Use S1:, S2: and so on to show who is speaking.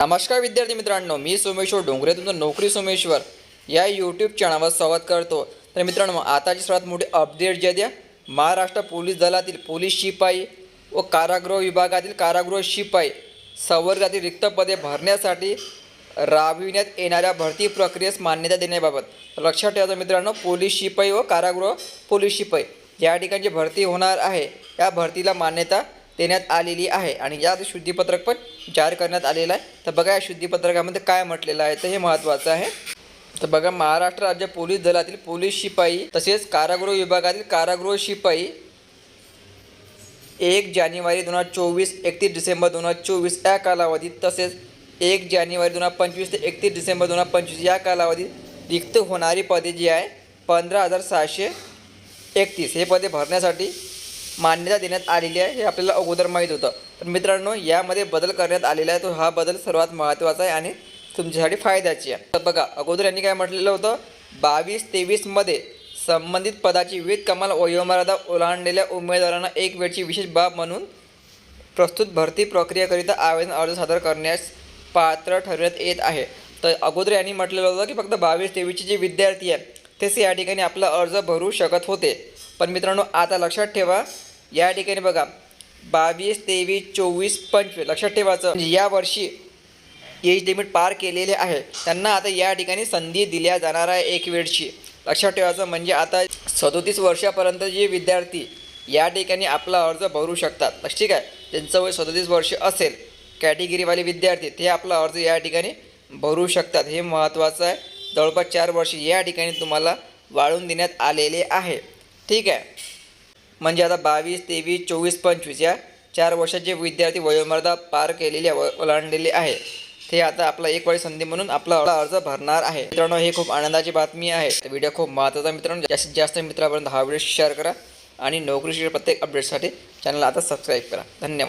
S1: नमस्कार विद्यार्थी मित्रांनो मी सोमेश्वर डोंगरे तुमचं नोकरी सोमेश्वर या यूट्यूब चॅनलवर स्वागत करतो. तर मित्रांनो आताची सर्वात मोठी अपडेट जी द्या महाराष्ट्र पोलीस दलातील पोलीस शिपाई व कारागृह विभागातील कारागृह शिपाई संवर्गातील रिक्त पदे भरण्यासाठी राबविण्यात येणाऱ्या भरती प्रक्रियेस मान्यता देण्याबाबत लक्षात ठेवायचं मित्रांनो पोलीस शिपाई व कारागृह पोलीस शिपाई या ठिकाणी भरती होणार आहे. या भरतीला मान्यता देण्यात आलेली आहे. आणि यात शुद्धीपत्रक पण जाहीर करण्यात आलेलं आहे. तर बघा या शुद्धीपत्रकामध्ये काय म्हटलेलं आहे? तर हे महत्त्वाचं आहे. तर बघा महाराष्ट्र राज्य पोलीस दलातील पोलीस शिपाई तसेच कारागृह विभागातील कारागृह शिपाई एक जानेवारी दोन हजार चोवीस एकतीस डिसेंबर दोन हजार चोवीस या कालावधीत तसेच एक जानेवारी दोन हजार पंचवीस ते एकतीस डिसेंबर दोन हजार पंचवीस या कालावधीत रिक्त होणारी पदे जी आहे पंधरा हजार सहाशे एकतीस. हे पदे भरण्यासाठी मान्यता देण्यात आलेली आहे हे आपल्याला अगोदर माहीत होतं. तर मित्रांनो यामध्ये बदल करण्यात आलेला आहे तो हा बदल सर्वात महत्त्वाचा आहे आणि तुमच्यासाठी फायद्याची आहे. तर बघा अगोदर यांनी काय म्हटलेलं होतं? बावीस तेवीसमध्ये संबंधित पदाची विविध कमाल वयोमर्यादा ओलांडलेल्या उमेदवारांना एक वेळची विशेष बाब म्हणून प्रस्तुत भरती प्रक्रियेकरिता आवेदन अर्ज सादर करण्यास पात्र ठरवण्यात येत आहे. तर अगोदर यांनी म्हटलेलं होतं की फक्त बावीस तेवीसचे जे विद्यार्थी आहे तेच या ठिकाणी आपला अर्ज भरू शकत होते. पण मित्रांनो आता लक्षात ठेवा या ठिकाणी बघा बावीस तेवीस चोवीस पंचवीस लक्षात ठेवायचं या वर्षी एज लिमिट पार केलेले आहे. त्यांना आता या ठिकाणी संधी दिल्या जाणार आहे एक वेळची. लक्षात ठेवायचं म्हणजे आता सदोतीस वर्षापर्यंत जे विद्यार्थी या ठिकाणी आपला अर्ज भरू शकतात. लक्ष ठीक आहे? त्यांचं वय सदोतीस वर्ष असेल कॅटेगरीवाले विद्यार्थी ते आपला अर्ज या ठिकाणी भरू शकतात. हे महत्त्वाचं आहे. जवळपास चार वर्ष या ठिकाणी तुम्हाला वाळून देण्यात आलेले आहे. ठीक आहे? म्हणजे आता बावीस तेवीस चोवीस पंचवीस या चार वर्षाचे विद्यार्थी वयोमर्यादा पार केलेली व ओलांडलेले आहे ते आता आपला एक वेळी संधी म्हणून आपला अर्ज भरणार आहे. मित्रांनो हे खूप आनंदाची बातमी आहे. तर व्हिडिओ खूप महत्त्वाचा मित्रांनो. जास्तीत जास्त मित्रापर्यंत हा व्हिडिओ शेअर करा आणि नोकरीशी प्रत्येक अपडेटसाठी चॅनल आता सबस्क्राईब करा. धन्यवाद.